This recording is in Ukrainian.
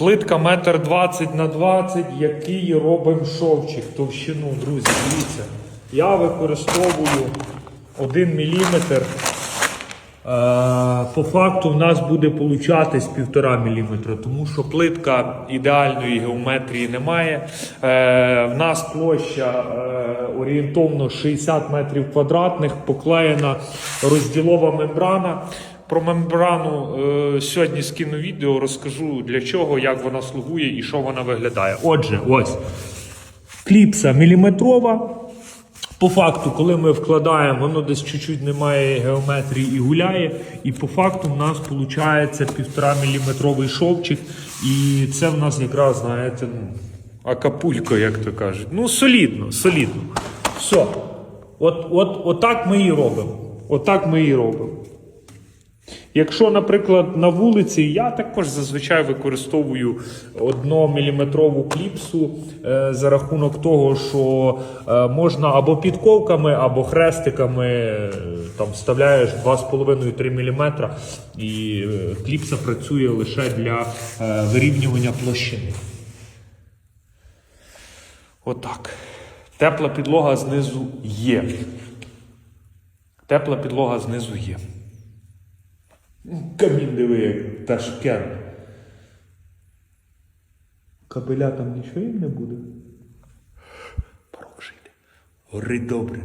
Плитка метр двадцять на 20, який робимо шовчик, товщину, друзі, дивіться. Я використовую 1 мм. По факту в нас буде получатись 1,5 мм, тому що плитка ідеальної геометрії немає. Е, В нас площа е, орієнтовно 60 метрів квадратних, поклеєна розділова мембрана. Про мембрану е, сьогодні скину відео, розкажу для чого, як вона слугує і що вона виглядає. Отже, ось кліпса міліметрова. По факту, коли ми вкладаємо, воно десь чуть-чуть немає геометрії і гуляє. І по факту в нас виходить 1,5 мм шовчик. І це в нас якраз, знаєте, ну, акапулько, як то кажуть. Ну, солідно, солідно. Все. От, от, отак ми і робимо. Отак ми і робимо. Якщо, наприклад, на вулиці, я також зазвичай використовую 1-мм кліпсу е, за рахунок того, що е, можна або підковками, або хрестиками е, там вставляєш 2,5-3 мм, і е, кліпса працює лише для е, вирівнювання площини. Отак. Тепла підлога знизу є. Тепла підлога знизу є. Камін диви, як ташкент. Кабеля там нічого їм не буде. Порог жити. Гори добре.